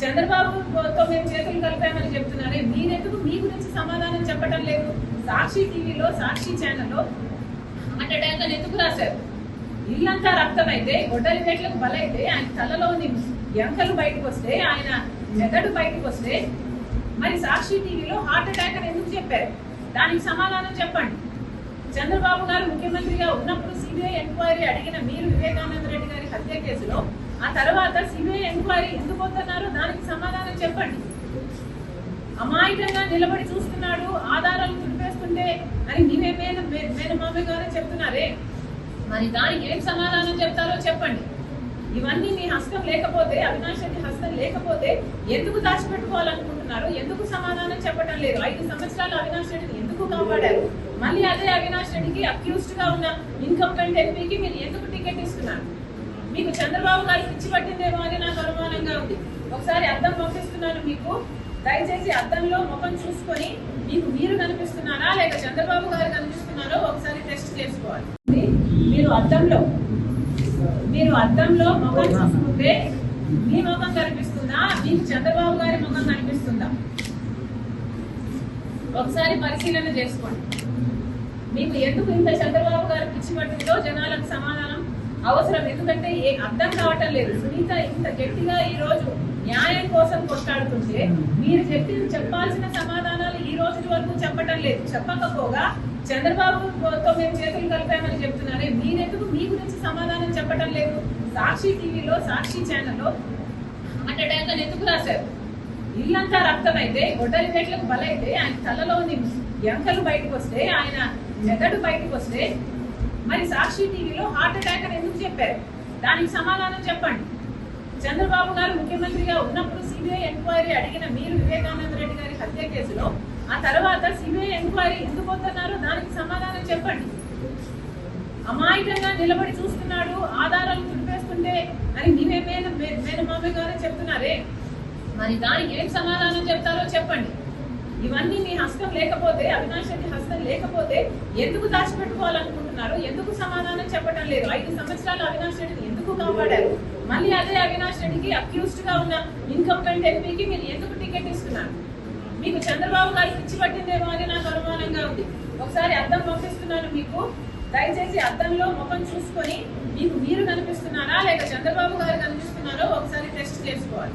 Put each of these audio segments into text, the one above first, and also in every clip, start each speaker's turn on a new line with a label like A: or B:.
A: చంద్రబాబుతో మేము చేతులు కలిపామని చెప్తున్నారే. మీరెందుకు మీ గురించి సమాధానం చెప్పటం లేదు? సాక్షి టీవీలో సాక్షి ఛానల్లో హార్ట్ అటాక్ అని ఎందుకు రాశారు? ఇల్లంతా రక్తం అయితే గొడ్డలి మెట్లకు బలైతే ఆయన తలలోని ఎంకలు బయటకు వస్తే ఆయన మెదడు బయటకు వస్తే మరి సాక్షి టీవీలో హార్ట్ అటాక్ అని ఎందుకు చెప్పారు? దానికి సమాధానం చెప్పండి. చంద్రబాబు గారు ముఖ్యమంత్రిగా ఉన్నప్పుడు సిబిఐ ఎంక్వైరీ అడిగిన మీరు వివేకానంద రెడ్డి గారి హత్య కేసులో ఆ తర్వాత సిబిఐ ఎంక్వైరీ ఎందుకు వద్దన్నారో దానికి సమాధానం చెప్పండి. అమాయకంగా నిలబడి చూస్తున్నాడు ఆధారాలు తుడిపేస్తుంటే అని మీరే మేన మేనమామ గారే చెప్తున్నారే? మరి దానికి ఏం సమాధానం చెప్తారో చెప్పండి. ఇవన్నీ మీ హస్తం లేకపోతే అవినాష్ రెడ్డి హస్తం లేకపోతే ఎందుకు దాచిపెట్టుకోవాలనుకుంటున్నారు? ఎందుకు సమాధానం చెప్పడం లేదు? ఐదు సంవత్సరాలు అవినాష్ రెడ్డిని ఎందుకు కాపాడారు? మళ్ళీ అదే అవినాష్ రెడ్డికి అక్యూస్డ్గా ఉన్న ఇన్కంపెంట్ ఎంపీకి మీరు ఎందుకు టికెట్ ఇస్తున్నారు? మీకు చంద్రబాబు గారు పిచ్చి పట్టిందేమో అని నాకు అనుమానంగా ఉంది. ఒకసారి అర్థం పంపిస్తున్నాను మీకు. దయచేసి అద్దంలో ముఖం చూసుకొని మీకు మీరు కనిపిస్తున్నారా లేక చంద్రబాబు గారు కనిపిస్తున్నారో ఒకసారి టెస్ట్ చేసుకోవాలి. మీరు అద్దంలో మీరు అద్దంలో ముఖం చూసుకుంటే మీ ముఖం కనిపిస్తుందా? మీకు చంద్రబాబు గారి ముఖం కనిపిస్తుందా? ఒకసారి పరిశీలన చేసుకోండి. మీకు ఎందుకు ఇంత చంద్రబాబు గారు పిచ్చి పట్టిందో జనాలకు సమాధానం అవసరం. ఎందుకంటే ఏ అర్థం కావటం లేదు. సునీత ఇంత గట్టిగా ఈ రోజు న్యాయం కోసం కొట్లాడుతుంటే మీరు చెప్పి చెప్పాల్సిన సమాధానాలు ఈ రోజు వరకు చెప్పటం లేదు. చెప్పకపోగా చంద్రబాబుతో మేము చేతులు కలిపామని చెప్తున్నారే. మీరెందుకు మీ గురించి సమాధానం చెప్పటం లేదు? సాక్షి టీవీలో సాక్షి ఛానల్లో హార్ట్ అటాక్ అని ఎందుకు రాశారు? ఇల్లంతా రక్తం అయితే గొడ్డలి మెట్లకు బలైతే ఆయన తలలోని ఎంకలు బయటకు వస్తే ఆయన మెదడు బయటకు వస్తే మరి సాక్షి టీవీలో హార్ట్ అటాక్ అని ఎందుకు చెప్పారు? దానికి సమాధానం చెప్పండి. చంద్రబాబు గారు ముఖ్యమంత్రిగా ఉన్నప్పుడు సిబిఐ ఎంక్వైరీ అడిగిన మీరు వివేకానంద రెడ్డి గారి హత్య కేసులో ఆ తర్వాత సిబిఐ ఎంక్వైరీ ఎందుకు వస్తున్నారో దానికి సమాధానం చెప్పండి. అమాయకంగా నిలబడి చూస్తున్నాడు ఆధారాలు తుడిపేస్తుంటే అని మీరే మేన మేనమామ గారే చెప్తున్నారే? మరి దానికి ఏం సమాధానం చెప్తారో చెప్పండి. ఇవన్నీ మీ హస్తం లేకపోతే అవినాష్ రెడ్డి హస్తం లేకపోతే ఎందుకు దాచిపెట్టుకోవాలనుకుంటున్నారు? ఎందుకు సమాధానం చెప్పడం లేదు? ఐదు సంవత్సరాలు అవినాష్ రెడ్డిని ఎందుకు కాపాడారు? మళ్ళీ అదే అవినాష్ రెడ్డికి అక్యూస్డ్గా ఉన్న ఇన్కంపెంట్ ఎంపీకి మీరు ఎందుకు టికెట్ ఇస్తున్నారు? మీకు చంద్రబాబు గారు పిచ్చి పట్టిందేమో అని నాకు అనుమానంగా ఉంది. ఒకసారి అర్థం పంపిస్తున్నాను మీకు. దయచేసి అద్దంలో ముఖం చూసుకొని మీకు మీరు కనిపిస్తున్నారా లేక చంద్రబాబు గారు కనిపిస్తున్నారో ఒకసారి టెస్ట్ చేసుకోవాలి.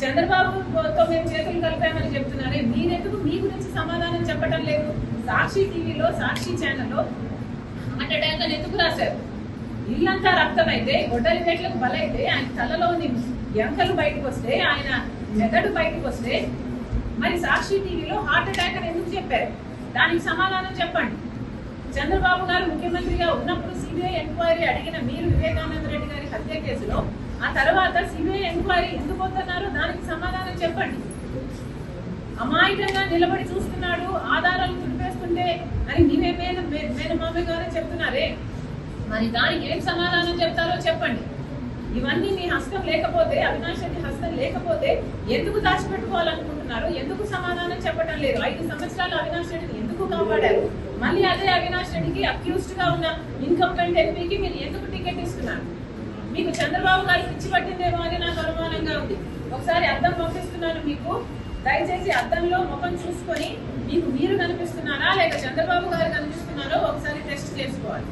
A: చంద్రబాబుతో మేము చేతులు కలిపామని చెప్తున్నారే. మీరెందుకు మీ గురించి సమాధానం చెప్పటం లేదు? సాక్షి టీవీలో సాక్షి ఛానల్లో హార్ట్ ఎందుకు రాశారు? ఇల్లంతా రక్తం అయితే గొడ్డలి మెట్లకు బలైతే ఆయన తలలోని ఎంకలు బయటకు వస్తే ఆయన మెదడు బయటకు వస్తే మరి సాక్షి టీవీలో హార్ట్ అటాక్ అని ఎందుకు చెప్పారు? దానికి సమాధానం చెప్పండి. చంద్రబాబు గారు ముఖ్యమంత్రిగా ఉన్నప్పుడు సిబిఐ ఎంక్వైరీ అడిగిన మీరు వివేకానంద రెడ్డి గారి హత్య కేసులో ఆ తర్వాత సిబిఐ ఎంక్వైరీ ఎందుకు వద్దన్నారో దానికి సమాధానం చెప్పండి. అమాయకంగా నిలబడి చూస్తున్నాడు ఆధారాలు తుడిపేస్తుంటే అని మీరే మేన మేనమామ చెప్తున్నారే? మరి దానికి ఏం సమాధానం చెప్తారో చెప్పండి. ఇవన్నీ మీ హస్తం లేకపోతే అవినాష్ రెడ్డి హస్తం లేకపోతే ఎందుకు దాచిపెట్టుకోవాలనుకుంటున్నారు? ఎందుకు సమాధానం చెప్పడం లేదు? ఐదు సంవత్సరాలు అవినాష్ రెడ్డిని ఎందుకు కాపాడారు? మళ్ళీ అదే అవినాష్ రెడ్డికి అక్యూస్డ్గా ఉన్న ఇన్కంపెంట్ ఎంపీకి మీరు ఎందుకు టికెట్ ఇస్తున్నారు? మీకు చంద్రబాబు గారు పిచ్చి పట్టిందేమో అని నాకు అనుమానంగా ఉంది. ఒకసారి అద్దం పంపిస్తున్నాను మీకు. దయచేసి అద్దంలో ముఖం చూసుకొని మీకు మీరు కనిపిస్తున్నారా లేక చంద్రబాబు గారు కనిపిస్తున్నారో ఒకసారి టెస్ట్ చేసుకోవాలి.